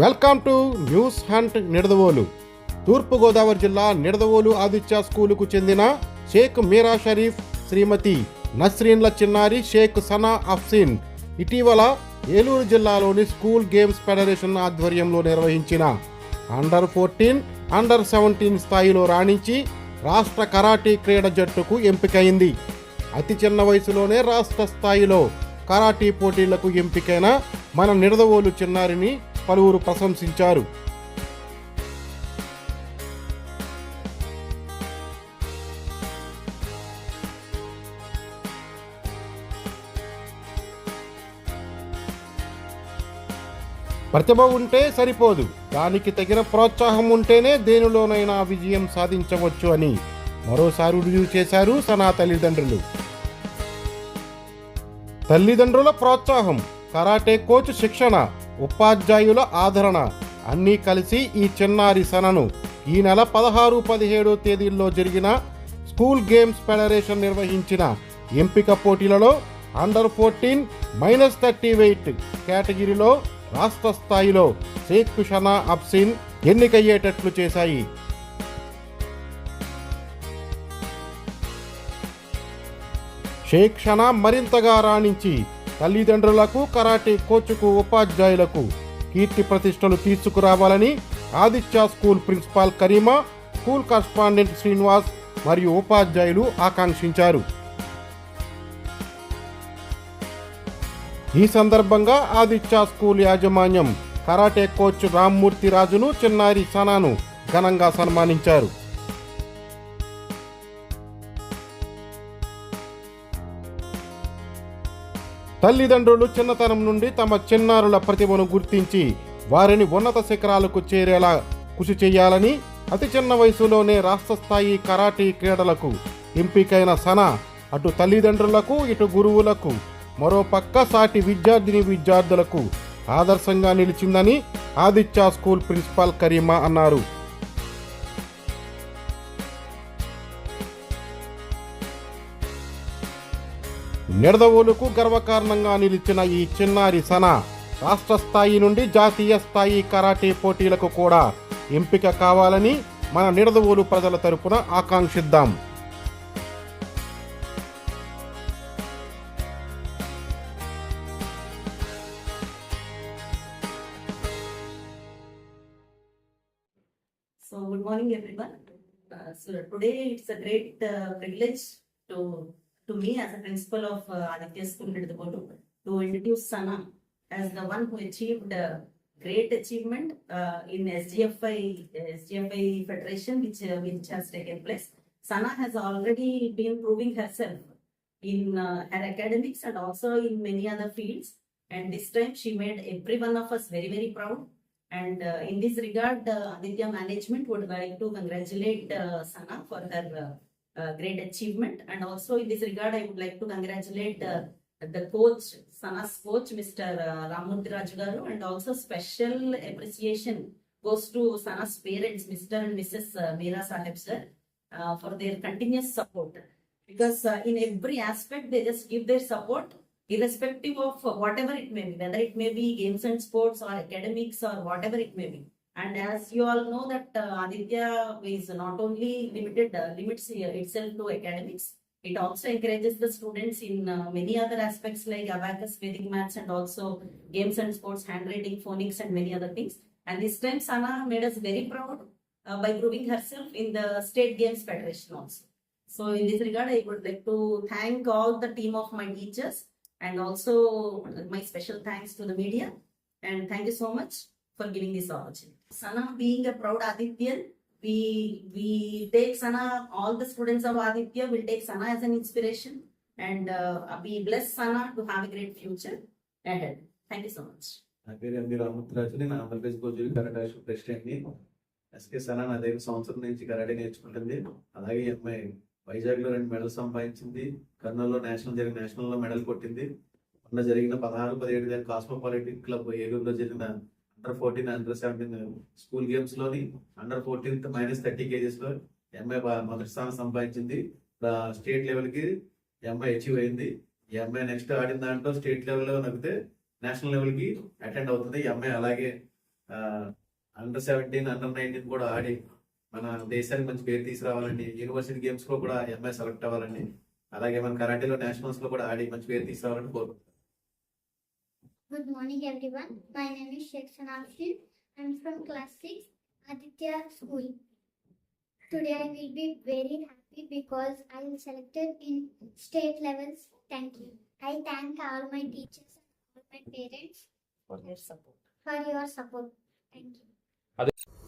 Welcome to news hunt Nidadavolu. Thurpu Godavari జిల్లా నిడదవోలు ఆదిత్య స్కూలుకు చెందిన షేక్ మీరా షరీఫ్ శ్రీమతి నస్రీన్ల చిన్నారి షేక్ సనా అఫ్సిన్ ఇటీవల ఏలూరు జిల్లాలోని స్కూల్ గేమ్స్ ఫెడరేషన్ ఆధ్వర్యంలో నిర్వహించిన అండర్ ఫోర్టీన్ అండర్ సెవెంటీన్ స్థాయిలో రాణించి రాష్ట్ర కరాటీ క్రీడ జట్టుకు ఎంపికైంది. అతి చిన్న వయసులోనే రాష్ట్ర స్థాయిలో కరాటీ పోటీలకు ఎంపికైన మన నిడదవోలు చిన్నారిని పలువురు ప్రశంసించారు. ప్రతిభ ఉంటే సరిపోదు. దానికి తగిన ప్రోత్సాహం ఉంటేనే దేనిలోనైనా విజయం సాధించవచ్చు అని మరోసారి రుజువు చేశారు సనా తల్లిదండ్రులు. తల్లిదండ్రుల ప్రోత్సాహం కరాటే కోచ్ శిక్షణ ఉపాధ్యాయుల ఆదరణ. అన్నీ కలిసి ఈ చిన్నారి సనను ఈ నెల పదహారు పదిహేడో తేదీల్లో జరిగిన స్కూల్ గేమ్స్ ఫెడరేషన్ నిర్వహించిన ఎంపిక పోటీలలో under fourteen minus thirty weight కేటగిరీలో రాష్ట్ర స్థాయిలో షేక్ షనా అబ్సిన్ ఎన్నికయ్యేటట్లు చేశాయి. షేక్ షనా మరింతగా రాణించి తల్లిదండ్రులకు కరాటే కోచ్కు ఉపాధ్యాయులకు కీర్తి ప్రతిష్టలు తీసుకురావాలని Aditya school principal Karima school correspondent Srinivas మరియు ఉపాధ్యాయులు ఆకాంక్షించారు. ఈ సందర్భంగా ఆదిత్య స్కూల్ యాజమాన్యం కరాటే కోచ్ రామ్మూర్తి రాజును చిన్నారి సనాను ఘనంగా సన్మానించారు. తల్లిదండ్రులు చిన్నతనం నుండి తమ చిన్నారుల ప్రతిభను గుర్తించి వారిని ఉన్నత శిఖరాలకు చేరేలా కృషి చేయాలని అతి చిన్న వయసులోనే రాష్ట్ర స్థాయి కరాటీ క్రీడలకు ఎంపికైన సన అటు తల్లిదండ్రులకు ఇటు గురువులకు మరోపక్క సాటి విద్యార్థిని విద్యార్థులకు ఆదర్శంగా నిలిచిందని ఆదిత్య స్కూల్ ప్రిన్సిపాల్ కరీమా అన్నారు. నిడదవోలుకు గర్వకారణంగా నిలిచిన ఈ చిన్నారి సన రాష్ట్ర స్థాయి నుండి జాతీయ స్థాయి కరాటే పోటీలకు కూడా ఎంపిక కావాలని మన నిడదవోలు ప్రజల తరపున ఆకాంక్షిద్దాం So, good morning, everyone. Uh, so today it's a great uh, privilege to to me as a principal of uh, Aditya School to introduce Sana as the one who achieved uh, great achievement uh, in SGFI SGFI Federation, which uh, which has taken place. Sana has already been proving herself in uh, her academics and also in many other fields. And this time she made every one of us very very proud. And uh, in this regard, uh, Aditya management would like to congratulate uh, Sana for her uh, uh, great achievement. And also in this regard, I would like to congratulate uh, the coach, Sana's coach, Mr. Uh, Ramurthy and also special appreciation goes to Sana's parents, Mr. and Mrs. Uh, Meera Sahib sir, uh, for their continuous support. Because uh, in every aspect, they just give their support irrespective of whatever it may be, whether it may be games and sports or academics or whatever it may be. And as you all know that uh, Aditya is not only limited, uh, limits itself to academics, it also encourages the students in uh, many other aspects like abacus, Vedic maths and also games and sports, handwriting, phonics and many other things. And this time Sana made us very proud uh, by proving herself in the State Games Federation also. So in this regard, I would like to thank all the team of my teachers and also my special thanks to the media. And thank you so much for giving this opportunity. Sana being a proud Adityan, we we take Sana, all the students of Aditya will take Sana as an inspiration and uh, we bless Sana to have a great future ahead. Thank you so much. నా పేరు MB Ramurthiraju నేను ఆంధ్రప్రదేశ్ గోజులు karate association ప్రెసిడెంట్ని SK Sana నా దగ్గర సంవత్సరం నుంచి karate నేర్చుకుంటుంది అలాగే ఈ అమ్మాయి వైజాగ్లో రెండు మెడల్ సంపాదించింది కర్నూలులో నేషనల్ జరిగిన నేషనల్లో మెడల్ కొట్టింది మొన్న జరిగిన పదహారు పదిహేడు దాని కాస్మోపాలిటిక్ క్లబ్ ఏలూరులో జరిగిన under fourteen under seventeen school గేమ్స్లోని under fourteenth minus thirty కేజెస్లో ఎంఐ బా- మొదటి స్థానం సంపాదించింది. స్టేట్ లెవెల్కి ఎంఐ అచీవ్ అయింది. ఈ నెక్స్ట్ ఆడిన దాంట్లో స్టేట్ లెవెల్లో నవ్వితే నేషనల్ లెవెల్కి అటెండ్ అవుతుంది. ఈ అలాగే అండర్ సెవెంటీన్ అండర్ నైన్టీన్ కూడా ఆడి మన దేశానికి మంచి పేరు తీసుకురావాలండి యూనివర్సిటీ గేమ్స్లో కూడా ఎంఐ సెలెక్ట్ అవ్వాలండి అలాగే మన కరాటేలో నేషనల్స్లో కూడా ఆడి మంచి పేరు తీసుకురావాలని కోరుకుంటున్నాను. Good morning, everyone. My name is Sheikh Sanafshin. I'm from class 6, Aditya School. Today I will be very happy because I was selected in state levels. Thank you. I thank all my teachers and all my parents For your support. for your support. Thank you.